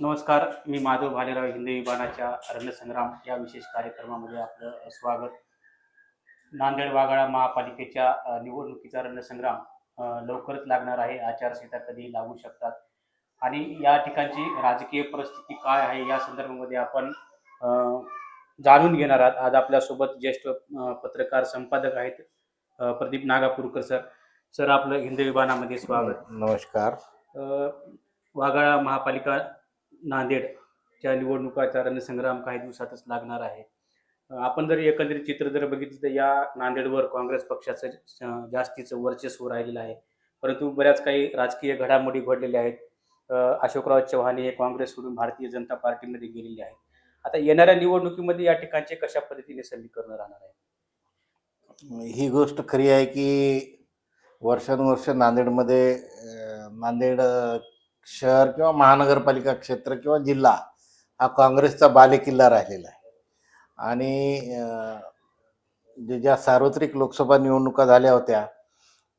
नमस्कार मी माधव भालेराव हिंदी विभागाच्या रणसंग्राम या विशेष कार्यक्रमामध्ये आपलं स्वागत. नांदेड वाघाळा महापालिकेच्या निवडणुकीचा रणसंग्राम लवकरच लागणार आहे. आचारसंहिता कधी लागू शकतात. आणि या ठिकाणची राजकीय परिस्थिती काय आहे या संदर्भामध्ये आपण जाणून घेणार आहात. आज आपल्यासोबत ज्येष्ठ पत्रकार संपादक आहेत प्रदीप नागापूरकर सर. सर आपलं हिंदी विभागामध्ये स्वागत. नमस्कार. वाघाळा महापालिका नांदेडच्या निवडणुकाचा रणसंग्राम काही दिवसातच लागणार आहे. आपण जर एकंदरीत चित्र जर बघितलं तर या नांदेडवर काँग्रेस पक्षाचं जास्तीचं वर्चस्व राहिलेलं आहे. परंतु बऱ्याच काही राजकीय घडामोडी घडलेल्या आहेत. अशोकराव चव्हाण हे काँग्रेस सोडून भारतीय जनता पार्टीमध्ये गेलेले आहेत. आता येणाऱ्या निवडणुकीमध्ये या ठिकाणचे कशा पद्धतीने समीकरण राहणार आहे? ही गोष्ट खरी आहे की वर्षानुवर्ष नांदेडमध्ये नांदेड शहर किंवा महानगरपालिका क्षेत्र किंवा जिल्हा हा काँग्रेसचा बालेकिल्ला राहिलेला आहे. आणि जे ज्या सार्वत्रिक लोकसभा निवडणुका झाल्या होत्या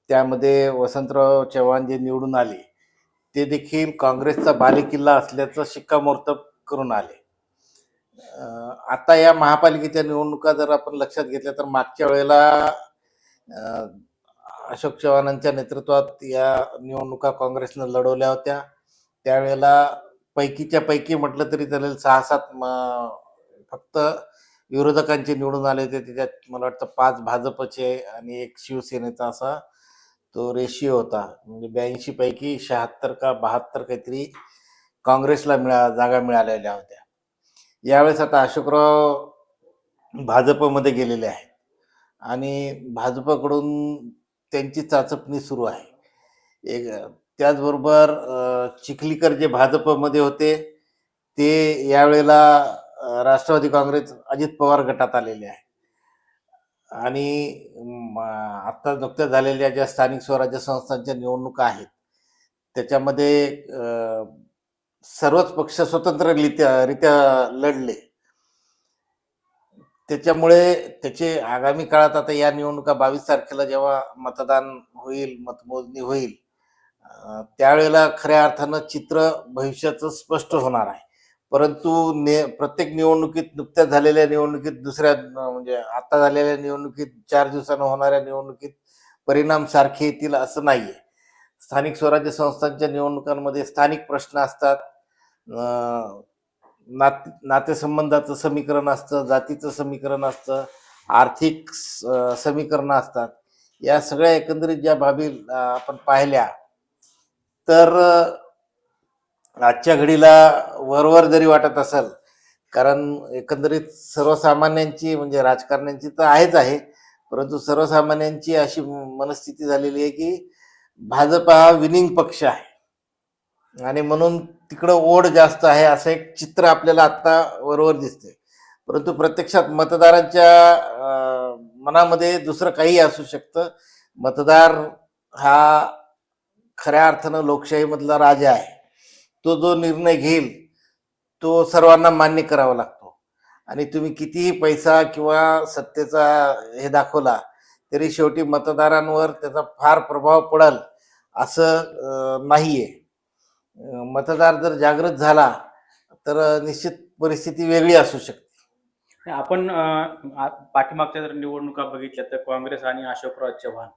त्यामध्ये वसंतराव चव्हाण जे निवडून आले ते देखील काँग्रेसचा बालेकिल्ला असल्याचं शिक्कामोर्तब करून आले. आता या महापालिकेच्या निवडणुका जर आपण लक्षात घेतल्या तर मागच्या वेळेला अशोक चव्हाणांच्या नेतृत्वात या निवडणुका काँग्रेसनं लढवल्या होत्या. त्यावेळेला पैकीच्या पैकी म्हटलं तरी चालेल सहा सात म- फक्त विरोधकांचे निवडून आले होते. त्याच्यात मला वाटतं पाच भाजपचे आणि एक शिवसेनेचा असा तो रेशिओ होता. म्हणजे ब्याऐंशी पैकी शहात्तर का बहात्तर काहीतरी काँग्रेसला मिळा जागा मिळालेल्या होत्या. यावेळेस आता अशोकराव भाजपमध्ये गेलेले आहेत. आणि भाजपकडून त्यांची चाचपणी सुरू आहे. एक त्याचबरोबर चिखलीकर जे भाजपमध्ये होते ते यावेळेला राष्ट्रवादी काँग्रेस अजित पवार गटात आलेले आहे आणि आत्ता आता नुकत्याच झालेल्या ज्या स्थानिक स्वराज्य संस्थांच्या निवडणुका आहेत त्याच्यामध्ये सर्वच पक्ष स्वतंत्र रित्या रित्या लढले. त्याच्यामुळे त्याचे आगामी काळात आता या निवडणुका बावीस तारखेला जेव्हा मतदान होईल मतमोजणी होईल त्यावेळेला खऱ्या अर्थानं चित्र भविष्याचं स्पष्ट होणार आहे. परंतु ने प्रत्येक निवडणुकीत नुकत्याच झालेल्या निवडणुकीत दुसऱ्या म्हणजे आता झालेल्या निवडणुकीत चार दिवसानं होणाऱ्या निवडणुकीत परिणाम सारखे येतील असं नाही आहे स्थानिक स्वराज्य संस्थांच्या निवडणुकांमध्ये स्थानिक प्रश्न असतात. नात नातेसंबंधाचं समीकरण असतं जातीचं समीकरण असतं आर्थिक स- समीकरणं असतात. या सगळ्या एकंदरीत ज्या बाबी आपण पाहिल्या तर आजच्या घडीला वरवर जरी वाटत असेल कारण एकंदरीत सर्वसामान्यांची म्हणजे राजकारण्यांची तर आहेच आहे परंतु सर्वसामान्यांची अशी मनस्थिती झालेली आहे की भाजप हा विनिंग पक्ष आहे. आणि म्हणून तिकडं ओढ जास्त आहे असं एक चित्र आपल्याला आत्ता वरवर दिसते परंतु प्रत्यक्षात मतदारांच्या मनामध्ये दुसरं काही असू शकतं. मतदार हा खऱ्या अर्थानं लोकशाहीमधला राजा आहे. तो जो निर्णय घेईल तो सर्वांना मान्य करावा लागतो. आणि तुम्ही कितीही पैसा किंवा सत्तेचा हे दाखवला तरी शेवटी मतदारांवर त्याचा फार प्रभाव पडल असं नाही आहे मतदार जर जागृत झाला तर निश्चित परिस्थिती वेगळी असू शकते. आपण पाठीमागच्या जर निवडणुका बघितल्या तर काँग्रेस आणि अशोकराव चव्हाण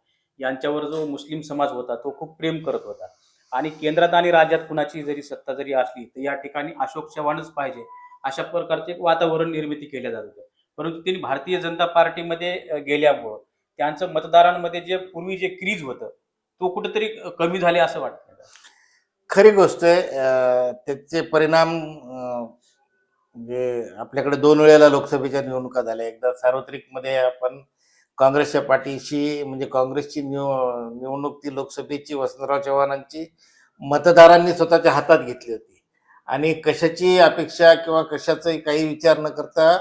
यांच्यावर जो मुस्लिम समाज होता तो खूप प्रेम करत होता. आणि केंद्रात आणि राज्यात कुणाची जरी सत्ता जरी असली तर या ठिकाणी अशोक चव्हाणच पाहिजे अशा प्रकारचे वातावरण निर्मिती केलं जात होतं. परंतु त्यांनी भारतीय जनता पार्टीमध्ये गेल्यामुळं त्यांचं मतदारांमध्ये जे पूर्वी जे क्रीज होतं तो कुठेतरी कमी झाले असं वाटतं खरी गोष्ट आहे त्याचे परिणाम म्हणजे आपल्याकडे दोन वेळेला लोकसभेच्या निवडणुका झाल्या एकदा सार्वत्रिकमध्ये आपण काँग्रेसच्या पाठीशी म्हणजे काँग्रेसची निव निवडणूक ती लोकसभेची वसंतराव चव्हाणांची मतदारांनी स्वतःच्या हातात घेतली होती. आणि कशाची अपेक्षा किंवा कशाचाही काही विचार न करता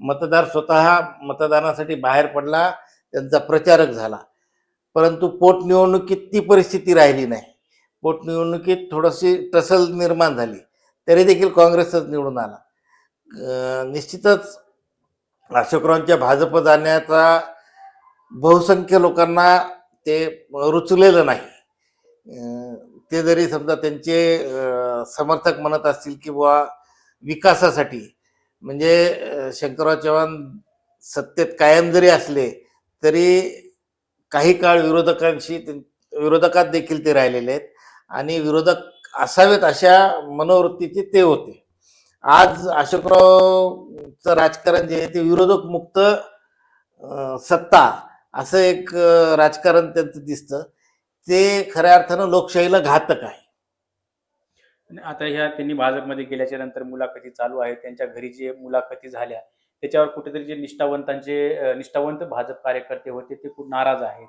मतदार स्वतः मतदानासाठी बाहेर पडला त्यांचा प्रचारक झाला. परंतु पोटनिवडणुकीत ती परिस्थिती राहिली नाही. पोटनिवडणुकीत थोडीशी टसल निर्माण झाली. तरी देखील काँग्रेसच निवडून आला. निश्चितच अशोकरावांच्या भाजप जाण्याचा बहुसंख्य लोकांना ते रुचलेलं नाही. ते जरी समजा त्यांचे समर्थक म्हणत असतील की बुवा विकासासाठी म्हणजे शंकरराव चव्हाण सत्तेत कायम जरी असले तरी काही काळ विरोधकांशी ते- विरोधकात देखील ते राहिलेले आहेत आणि विरोधक असावेत अशा मनोवृत्तीचे ते होते. आज अशोकरावचं राजकारण जे आहे ते विरोधक मुक्त सत्ता असं एक राजकारण त्यांचं दिसतं. ते खऱ्या अर्थानं लोकशाहीला घातक आहे. आणि आता ह्या त्यांनी भाजपमध्ये गेल्याच्यानंतर मुलाखती चालू आहेत. त्यांच्या घरी जे मुलाखती झाल्या त्याच्यावर कुठेतरी जे निष्ठावंतांचे निष्ठावंत भाजप कार्यकर्ते होते ते खूप नाराज आहेत.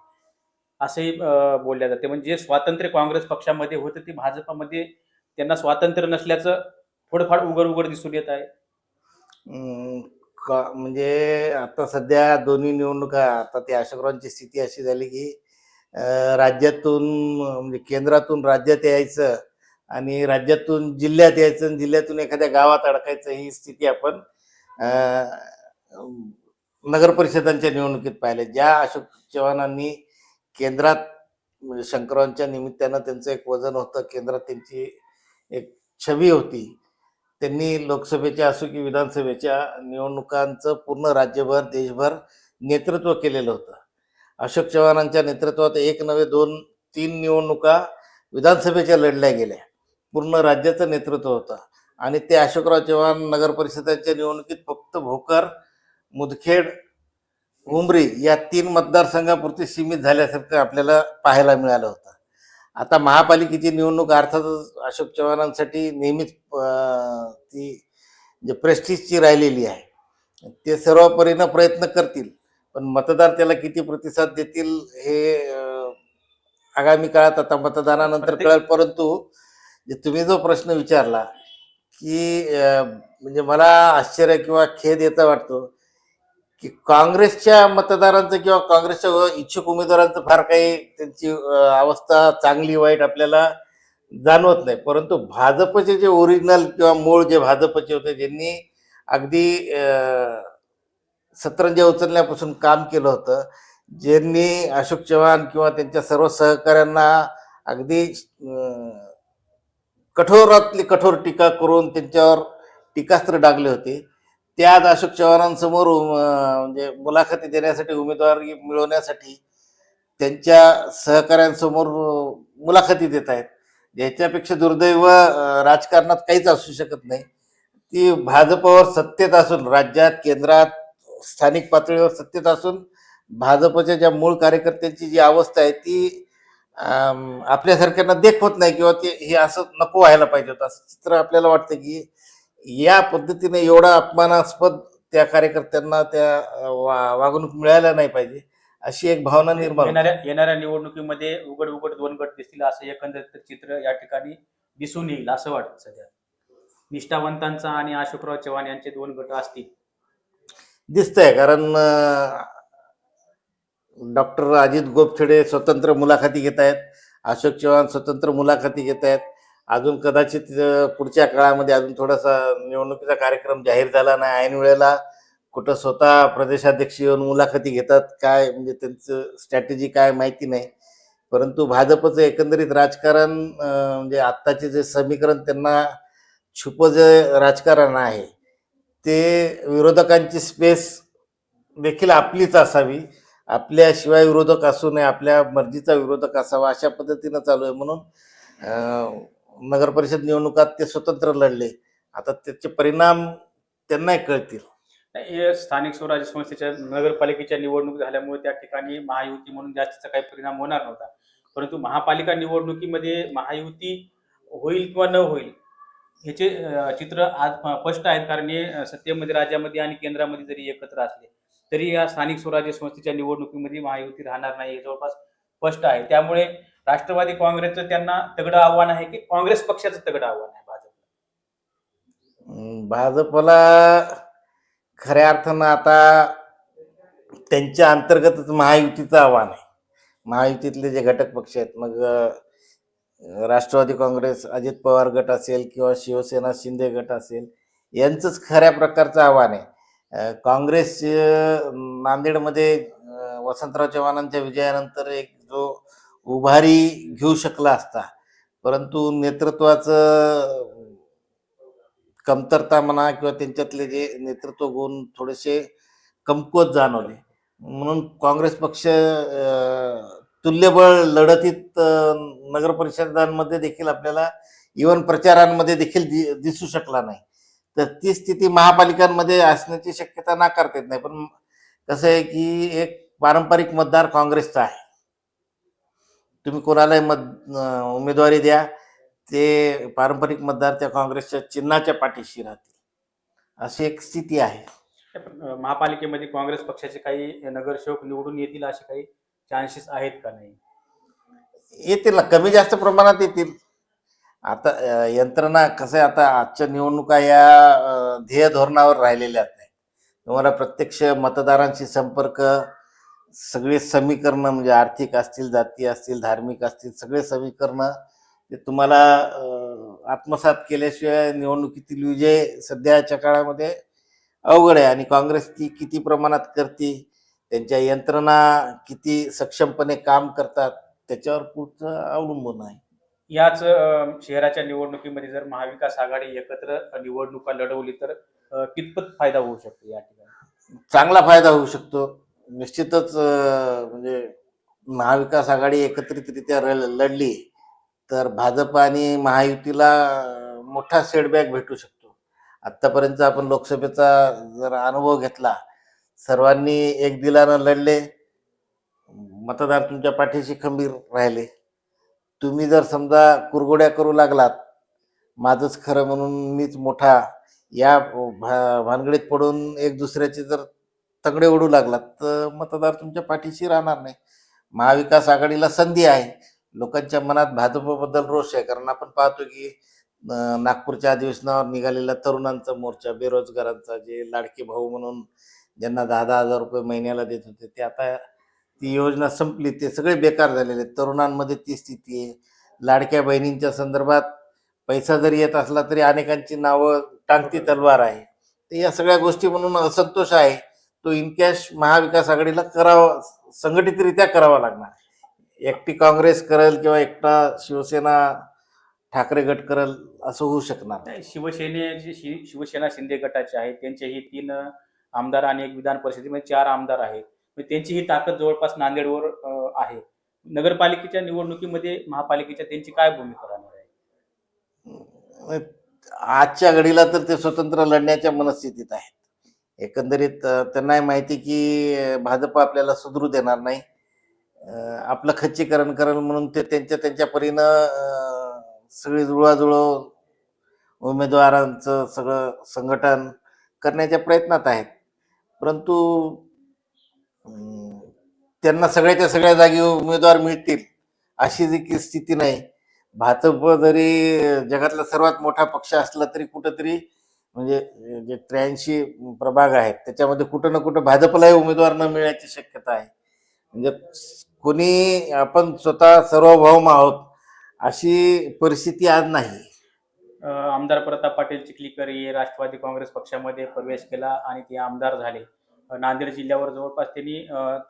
असंही बोलल्या जाते. म्हणजे जे स्वातंत्र्य काँग्रेस पक्षामध्ये होतं ते भाजपामध्ये त्यांना स्वातंत्र्य नसल्याचं थोडंफार उघड उघड दिसून येत आहे. का- म्हणजे आता सध्या दोन्ही निवडणुका आता ते अशोकरावांची स्थिती अशी झाली की राज्यातून म्हणजे केंद्रातून राज्यात यायचं आणि राज्यातून जिल्ह्यात यायचं आणि जिल्ह्यातून एखाद्या गावात अडकायचं ही स्थिती आपण नगर परिषदांच्या निवडणुकीत पाहिले. ज्या अशोक चव्हाणांनी केंद्रात म्हणजे निमित्तानं त्यांचं एक वजन होतं केंद्रात त्यांची एक छवी होती. त्यांनी लोकसभेच्या असो की विधानसभेच्या निवडणुकांचं पूर्ण राज्यभर देशभर नेतृत्व केलेलं होतं. अशोक चव्हाणांच्या नेतृत्वात एक नव्हे दोन तीन निवडणुका विधानसभेच्या लढल्या गेल्या. पूर्ण राज्याचं नेतृत्व होतं. आणि ते अशोकराव चव्हाण नगर परिषदेच्या निवडणुकीत फक्त भोकर मुदखेड उमरी या तीन मतदारसंघापुरती सीमित झाल्यासारखं आपल्याला पाहायला मिळालं होतं. आता महापालिकेची निवडणूक अर्थातच अशोक चव्हाणांसाठी नेहमीच ती जे प्रेस्टिजची राहिलेली आहे. ते सर्व परीनं प्रयत्न करतील पण मतदार त्याला किती प्रतिसाद देतील हे आगामी काळात आता मतदानानंतर कळेल. परंतु जे तुम्ही जो प्रश्न विचारला की म्हणजे मला आश्चर्य किंवा खेद येता वाटतो की काँग्रेसच्या मतदारांचं किंवा काँग्रेसच्या इच्छुक उमेदवारांचं फार काही त्यांची अवस्था चांगली वाईट आपल्याला जाणवत नाही. परंतु भाजपचे जे ओरिजिनल किंवा मूळ जे भाजपचे होते ज्यांनी अगदी अं, सतरंजा उचलण्यापासून काम केलं होतं ज्यांनी अशोक चव्हाण किंवा त्यांच्या सर्व सहकाऱ्यांना अगदी कठोरातली कठोर टीका करून त्यांच्यावर टीकास्त्र डागले होते. ते आज अशोक चव्हाणांसमोर म्हणजे मुलाखती देण्यासाठी उमेदवारी मिळवण्यासाठी त्यांच्या सहकाऱ्यांसमोर मुलाखती देत आहेत. याच्यापेक्षा दुर्दैव राजकारणात काहीच असू शकत नाही. ती भाजपवर सत्तेत असून राज्यात केंद्रात स्थानिक पातळीवर सत्तेत असून भाजपच्या ज्या मूळ कार्यकर्त्यांची जी अवस्था आहे ती आपल्यासारख्यांना आपल्यासारख्यांना देखवत नाही किंवा ते हे असं नको व्हायला पाहिजे होतं. असं चित्र आपल्याला वाटतं की या पद्धतीने एवढा अपमानास्पद त्या कार्यकर्त्यांना त्या वा- वागणूक मिळायला नाही पाहिजे अशी एक भावना निर्माण. येणाऱ्या येणाऱ्या निवडणुकीमध्ये उघड उघड दोन गट दिसतील असं एकंदरीत चित्र या ठिकाणी दिसून येईल असं वाटतं सध्या निष्ठावंतांचा आणि अशोकराव चव्हाण यांचे दोन गट असतील दिसतंय कारण डॉक्टर अजित गोपछडे स्वतंत्र मुलाखती घेत आहेत अशोक चव्हाण स्वतंत्र मुलाखती घेत आहेत अजून कदाचित पुढच्या काळामध्ये अजून थोडासा निवडणुकीचा कार्यक्रम जाहीर झाला नाही. ऐन वेळेला कुठं स्वतः प्रदेशाध्यक्ष येऊन मुलाखती घेतात काय म्हणजे त्यांचं स्ट्रॅटेजी काय माहिती नाही. परंतु भाजपचं एकंदरीत राजकारण म्हणजे आत्ताचे जे समीकरण त्यांना छुपं जे राजकारण आहे ते विरोधकांची स्पेस देखील आपलीच असावी. आपल्याशिवाय विरोधक असू नये आपल्या मर्जीचा विरोधक असावा अशा पद्धतीनं चालू आहे. म्हणून नगर परिषद निवडणुकात ते स्वतंत्र लढले. आता त्याचे परिणाम त्यांनाही कळतील. हे स्थानिक स्वराज्य संस्थेच्या नगरपालिकेच्या निवडणूक झाल्यामुळे त्या ठिकाणी महायुती म्हणून जास्तीचा काही परिणाम होणार नव्हता. परंतु महापालिका निवडणुकीमध्ये महायुती होईल किंवा न होईल ह्याचे अं, चित्र आज अं, स्पष्ट आहेत कारण हे अं, सत्तेमध्ये राज्यामध्ये आणि केंद्रामध्ये जरी एकत्र असले तरी या स्थानिक स्वराज्य संस्थेच्या निवडणुकीमध्ये महायुती राहणार नाही हे जवळपास स्पष्ट आहे. त्यामुळे राष्ट्रवादी काँग्रेसचं त्यांना तगडं आव्हान आहे की काँग्रेस पक्षाचं तगडं आव्हान आहे भाजप भाजपला खऱ्या अर्थानं आता त्यांच्या अंतर्गतच महायुतीचं आव्हान आहे. महायुतीतले जे घटक पक्ष आहेत मग राष्ट्रवादी काँग्रेस अजित पवार गट असेल किंवा शिवसेना शिंदे गट असेल यांचंच खऱ्या प्रकारचं आव्हान आहे. काँग्रेस नांदेडमध्ये वसंतराव चव्हाणांच्या विजयानंतर एक जो उभारी घेऊ शकला असता. परंतु नेतृत्वाचं कमतरता म्हणा किंवा त्यांच्यातले जे नेतृत्व गुण थोडेसे कमकुवत जाणवले. म्हणून काँग्रेस पक्ष तुल्यबळ लढतीत नगरपरिषदांमध्ये नगर परिषदांमध्ये देखील आपल्याला इवन प्रचारांमध्ये देखील दि- दिसू शकला नाही. तर ती स्थिती महापालिकांमध्ये असण्याची शक्यता नाकारता येत नाही. पण कसं आहे की एक पारंपरिक मतदार काँग्रेसचा आहे. तुम्ही कोणालाही मत उमेदवारी द्या ते पारंपरिक मतदार त्या काँग्रेसच्या चिन्हाच्या पाठीशी राहतील. अशी एक स्थिती आहे. महापालिकेमध्ये काँग्रेस पक्षाचे काही नगरसेवक निवडून येतील असे काही चान्सेस आहेत का नाही? येतील ना कमी जास्त प्रमाणात येतील. आता यंत्रणा कसं आहे आता आजच्या निवडणुका या ध्येय धोरणावर राहिलेल्या नाही तुम्हाला प्रत्यक्ष मतदारांशी संपर्क सगळे समीकरणं म्हणजे आर्थिक असतील जाती असतील धार्मिक असतील सगळे समीकरणं ते तुम्हाला आत्मसात केल्याशिवाय निवडणुकीतील विजय सध्याच्या काळामध्ये अवघड आहे. आणि काँग्रेस ती किती प्रमाणात करते त्यांच्या यंत्रणा किती सक्षमपणे काम करतात त्याच्यावर पुढचं अवलंबून आहे. याच शहराच्या निवडणुकीमध्ये जर महाविकास आघाडी एकत्र निवडणुका लढवली तर कितपत फायदा होऊ शकतो या ठिकाणी? चांगला फायदा होऊ शकतो. निश्चितच म्हणजे महाविकास आघाडी एकत्रितरित्या र- लढली तर भाजप आणि महायुतीला मोठा सेटबॅक भेटू शकतो. आत्तापर्यंत आपण लोकसभेचा जर अनुभव घेतला सर्वांनी एक दिलानं लढले मतदार तुमच्या पाठीशी खंबीर राहिले. तुम्ही जर समजा कुरगोड्या करू लागलात माझंच खरं म्हणून मीच मोठा या भा भानगडीत पडून एक दुसऱ्याचे जर तगडे ओढू लागलात तर मतदार तुमच्या पाठीशी राहणार नाही. महाविकास आघाडीला संधी आहे. लोकांच्या मनात भाजपबद्दल रोष आहे. कारण आपण पाहतो की नागपूरच्या अधिवेशनावर निघालेला तरुणांचा मोर्चा बेरोजगारांचा जे लाडके भाऊ म्हणून ज्यांना दहा दहा हजार रुपये महिन्याला देत होते ते आता ती योजना संपली. ते सगळे बेकार झालेले तरुणांमध्ये ती स्थिती आहे. लाडक्या बहिणींच्या संदर्भात पैसा जरी येत असला तरी अनेकांची नावं टांगती तलवार आहे. तर या सगळ्या गोष्टी म्हणून असंतोष आहे. तो इनकॅश महाविकास आघाडीला करावा संघटितरित्या करावा लागणार. एकटी काँग्रेस करेल किंवा एकटा शिवसेना ठाकरे गट करेल असं होऊ शकणार. नाही. शिवसेनेचे शि- शिवसेना शिंदे गटाचे आहेत त्यांचेही तीन अ, आमदार आणि एक विधान परिषदेमध्ये चार आमदार आहेत. त्यांची ही ताकद जवळपास नांदेडवर आहे. नगरपालिकेच्या निवडणुकीमध्ये महापालिकेच्या त्यांची काय भूमिका राहणार आहे? आजच्या घडीला तर ते स्वतंत्र लढण्याच्या मनस्थितीत आहेत. एकंदरीत त्यांना त्यांनाही माहिती की भाजप आपल्याला सुधरू देणार नाही. आपलं खच्चीकरण करेल म्हणून ते त्यांच्या त्यांच्या परीनं सगळी जुळवाजुळव उमेदवारांचं सगळं संघटन करण्याच्या प्रयत्नात आहेत. परंतु त्यांना सगळ्याच्या सगळ्या जागी उमेदवार मिळतील अशी देखील स्थिती नाही. भाजप जरी जगातला सर्वात मोठा पक्ष असला तरी कुठंतरी म्हणजे जे त्र्याऐंशी प्रभाग आहेत त्याच्यामध्ये कुठं ना कुठं भाजपलाही उमेदवार न मिळण्याची शक्यता आहे. म्हणजे कोणी आपण स्वतः सर्वभौम आहोत अशी परिस्थिती आज नाही. आमदार प्रताप पाटील चिखलीकर हे राष्ट्रवादी काँग्रेस पक्षामध्ये प्रवेश केला आणि ते आमदार झाले. नांदेड जिल्ह्यावर जवळपास त्यांनी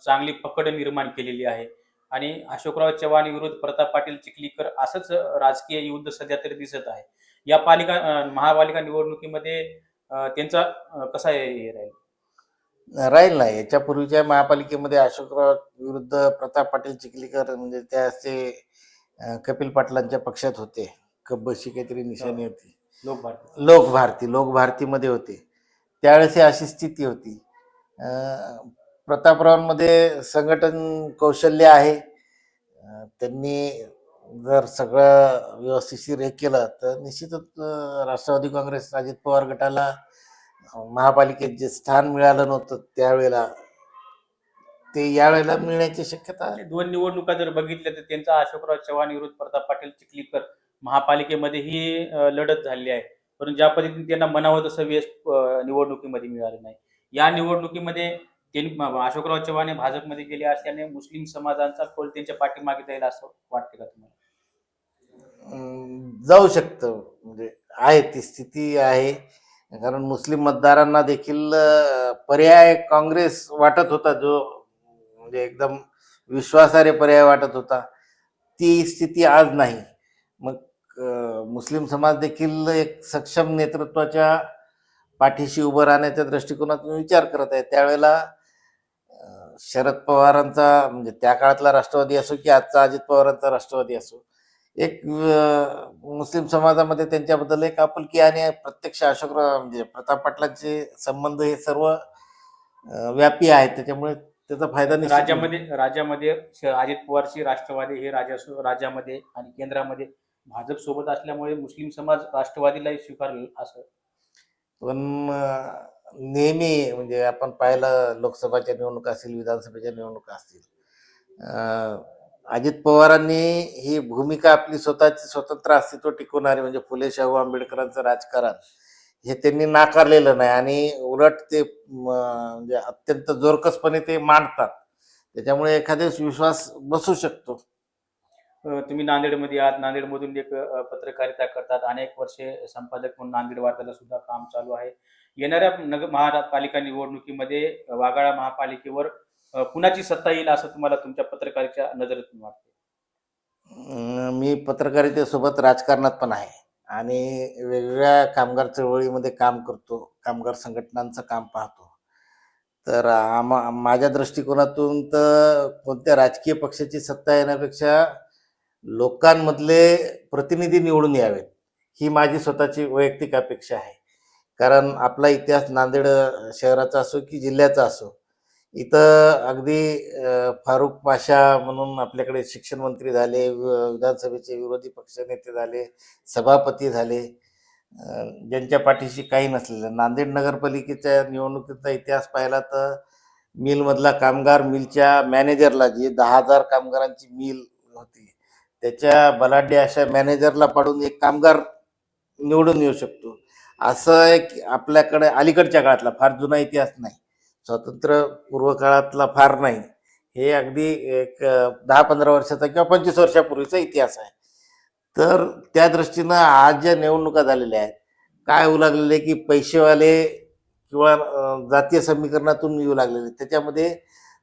चांगली पकड निर्माण केलेली आहे. आणि अशोकराव चव्हाण विरुद्ध प्रताप पाटील चिखलीकर असंच राजकीय युद्ध सध्या तरी दिसत आहे. या पालिका महापालिका निवडणुकीमध्ये त्यांचा कसा हे हे राहील? राहील नाही याच्यापूर्वीच्या महापालिकेमध्ये अशोकराव विरुद्ध प्रताप पाटील चिखलीकर म्हणजे त्या असे अं, कपिल पाटलांच्या पक्षात होते. कब्बशी काहीतरी निशाणी होती. लोक भारती. लोक भारती. लोक भारतीमध्ये होते. त्यावेळेस ही अशी स्थिती होती. प्रतापरावांमध्ये संघटन कौशल्य आहे. त्यांनी जर सगळं व्यवस्थितशीर हे केलं तर निश्चितच राष्ट्रवादी काँग्रेस अजित पवार गटाला महापालिकेत जे स्थान मिळालं नव्हतं त्यावेळेला ते यावेळेला मिळण्याची शक्यता आहे. दोन निवडणुका जर बघितल्या तर त्यांचा अशोकराव चव्हाण विरुद्ध प्रताप पाटील चिखलीकर महापालिकेमध्येही ही लढत झाली आहे. परंतु ज्या पद्धतीने त्यांना मनावं तसं यश निवडणुकीमध्ये मिळालं नाही. या निवडणुकीमध्ये त्यांनी अशोकराव चव्हाण हे भाजपमध्ये गेले असल्याने मुस्लिम समाजांचा कोल त्यांच्या पाठीमागे जाईल असं वाटते का तुम्हाला? जाऊ शकतं. म्हणजे आहे ती स्थिती आहे. कारण मुस्लिम मतदारांना देखील पर्याय काँग्रेस वाटत होता जो म्हणजे एकदम विश्वासार्ह पर्याय वाटत होता. ती स्थिती आज नाही. मग मुस्लिम समाज देखील एक सक्षम नेतृत्वाच्या पाठीशी उभं राहण्याच्या दृष्टिकोनातून विचार करत आहे. त्यावेळेला शरद पवारांचा म्हणजे त्या काळातला राष्ट्रवादी असो की आजचा अजित पवारांचा राष्ट्रवादी असो एक मुस्लिम समाजामध्ये त्यांच्याबद्दल एक आपुलकी आणि प्रत्यक्ष अशोकराव म्हणजे प्रताप पाटलांचे संबंध हे सर्व व्यापी आहेत त्याच्यामुळे त्याचा फायदा होईल. राज्यामध्ये राज्यामध्ये अजित पवारची राष्ट्रवादी हे राज्या राज्यामध्ये आणि केंद्रामध्ये भाजप सोबत असल्यामुळे मुस्लिम समाज राष्ट्रवादीलाही स्वीकारले असं पण नेहमी म्हणजे आपण पाहिलं लोकसभाच्या निवडणुका असतील विधानसभेच्या निवडणुका असतील अजित पवारांनी ही भूमिका आपली स्वतःची स्वतंत्र अस्तित्व टिकवणारी म्हणजे फुले शाहू आंबेडकरांचं राजकारण हे त्यांनी नाकारलेलं नाही. आणि उलट ते म्हणजे अत्यंत जोरकसपणे ते मांडतात. त्याच्यामुळे एखाद्यास विश्वास बसू शकतो. तुम्ही नांदेडमध्ये आहात. नांदेडमधून एक पत्रकारिता करतात. अनेक वर्षे संपादक म्हणून नांदेड वार्ताला सुद्धा काम चालू आहे. येणाऱ्या नगर महापालिका निवडणुकीमध्ये वाघाळा महापालिकेवर कुणाची सत्ता येईल असं तुम्हाला तुमच्या पत्रकारितेच्या नजरेतून वाटते? मी पत्रकारितेसोबत राजकारणात पण आहे. आणि वेगवेगळ्या कामगार चळवळीमध्ये काम करतो कामगार संघटनांचं काम पाहतो. तर आमा माझ्या दृष्टिकोनातून तर कोणत्या राजकीय पक्षाची सत्ता येण्यापेक्षा लोकांमधले प्रतिनिधी निवडून यावेत ही माझी स्वतःची वैयक्तिक अपेक्षा आहे. कारण आपला इतिहास नांदेड शहराचा असो की जिल्ह्याचा असो इथं अगदी अ, फारुख पाशा म्हणून आपल्याकडे शिक्षण मंत्री झाले वि- विधानसभेचे विरोधी पक्षनेते झाले सभापती झाले ज्यांच्या पाठीशी काही नसलेलं. नांदेड नगरपालिकेच्या निवडणुकीचा इतिहास पाहिला तर मिलमधला कामगार मिलच्या मॅनेजरला जी दहा हजार कामगारांची मिल होती त्याच्या बलाढ्य अशा मॅनेजरला पाडून एक कामगार निवडून येऊ शकतो. असं एक आपल्याकडे अलीकडच्या काळातला फार जुना इतिहास नाही. स्वातंत्र्यपूर्व काळातला फार नाही. हे अगदी एक दहा पंधरा वर्षाचा किंवा पंचवीस वर्षापूर्वीचा इतिहास आहे. तर त्या दृष्टीनं आज ज्या निवडणुका झालेल्या आहेत काय होऊ लागलेले की पैसेवाले किंवा जातीय समीकरणातून येऊ लागलेले त्याच्यामध्ये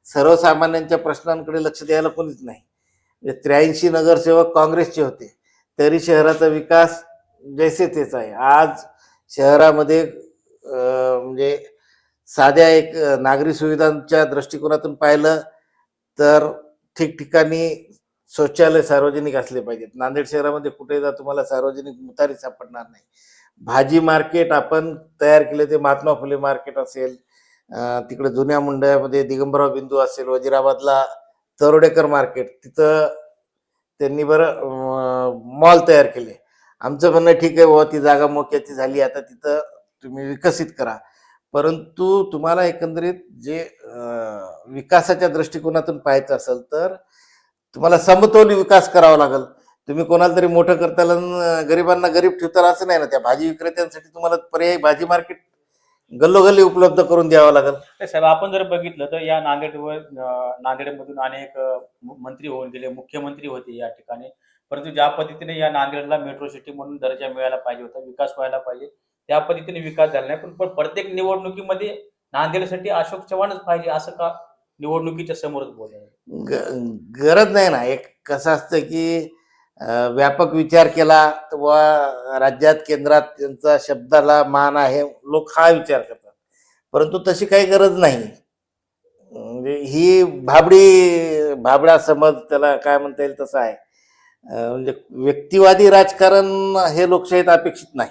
सर्वसामान्यांच्या प्रश्नांकडे लक्ष द्यायला कोणीच नाही. म्हणजे त्र्याऐंशी नगरसेवक काँग्रेसचे होते. तरी शहराचा विकास जैसे तेच आहे. आज शहरामध्ये म्हणजे साध्या एक नागरी सुविधांच्या दृष्टिकोनातून पाहिलं तर ठिकठिकाणी शौचालय सार्वजनिक असले पाहिजेत. नांदेड शहरामध्ये कुठे जा तुम्हाला सार्वजनिक मुतारी सापडणार नाही. भाजी मार्केट आपण तयार केले ते महात्मा फुले मार्केट असेल तिकडे जुन्या मुंडयामध्ये दिगंबरराव बिंदू असेल वजिराबादला तरोडेकर मार्केट तिथं त्यांनी बरं मॉल तयार केले. आमचं म्हणणं ठीक आहे बाबा ती जागा मोक्याची झाली आता तिथं तुम्ही विकसित करा. परंतु तुम्हाला एकंदरीत जे विकासाच्या दृष्टिकोनातून पाहायचं असेल तर तुम्हाला समतोल विकास करावा लागेल. तुम्ही कोणाला तरी मोठं करताना गरिबांना गरीब ठेवताला असं नाही ना. त्या भाजी विक्रेत्यांसाठी तुम्हाला पर्यायी भाजी मार्केट गल्लोगल्ली उपलब्ध करून द्यावं लागेल. साहेब आपण जर बघितलं तर या नांदेडवर नांदेडमधून अनेक मंत्री होऊन गेले मुख्यमंत्री होते या ठिकाणी. परंतु ज्या पद्धतीने या नांदेडला मेट्रो सिटी म्हणून दर्जा मिळायला पाहिजे होता विकास व्हायला पाहिजे त्या पद्धतीने विकास झाला नाही. पण पण प्रत्येक निवडणुकीमध्ये नांदेडसाठी अशोक चव्हाणच पाहिजे असं का निवडणुकीच्या समोरच बोल ग- गरज नाही ना. एक कसं असतं की व्यापक विचार केला व राज्यात केंद्रात त्यांचा शब्दाला मान आहे लोक हा विचार करतात. परंतु तशी काही गरज नाही. म्हणजे ही भाबडी भाबडा समज त्याला काय म्हणता येईल तसं आहे. म्हणजे व्यक्तिवादी राजकारण हे लोकशाहीत अपेक्षित नाही.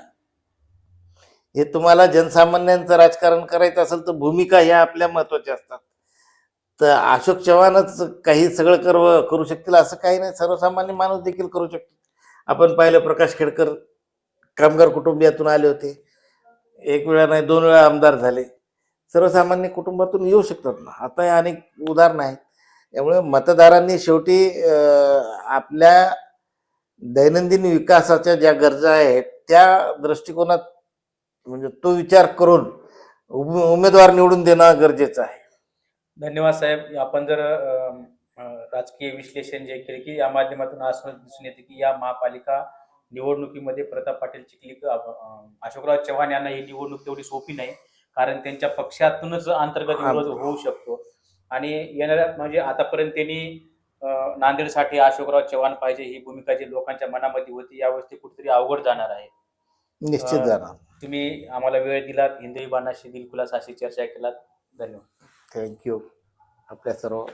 हे तुम्हाला जनसामान्यांचं राजकारण करायचं असेल तर भूमिका ह्या आपल्या महत्त्वाच्या असतात. तर अशोक चव्हाणच काही सगळं कर करू शकतील असं काही नाही. सर्वसामान्य माणूस देखील करू शकतो आपण पाहिलं प्रकाश खेडकर कामगार कुटुंबियातून आले होते. एक वेळा नाही दोन वेळा आमदार झाले. सर्वसामान्य कुटुंबातून येऊ शकतात ना. आता हे अनेक उदाहरणं आहेत. त्यामुळे मतदारांनी शेवटी आपल्या दैनंदिन विकासाच्या ज्या गरजा आहेत त्या दृष्टिकोनात म्हणजे तो विचार करून उम- उमेदवार निवडून देणं गरजेचं आहे. धन्यवाद साहेब. आपण जर अ, अ, राजकीय विश्लेषण जे केले की या माध्यमातून असं दिसून येते की या महापालिका निवडणुकीमध्ये प्रताप पाटील चिखलीकर अ, अशोकराव चव्हाण यांना ही निवडणूक तेवढी सोपी नाही. कारण त्यांच्या पक्षातूनच अंतर्गत विरोध होऊ शकतो. आणि येणाऱ्या म्हणजे आतापर्यंत त्यांनी अं, नांदेडसाठी अशोकराव चव्हाण पाहिजे ही भूमिका जी लोकांच्या मनामध्ये होती यावेळेस ती कुठेतरी अवघड जाणार आहे. निश्चित अं, जाणार. तुम्ही आम्हाला वेळ दिलात. हिंदवी बाणाशी दिलखुलास अशी चर्चा केलात. धन्यवाद. थँक्यू आपल्या सर्व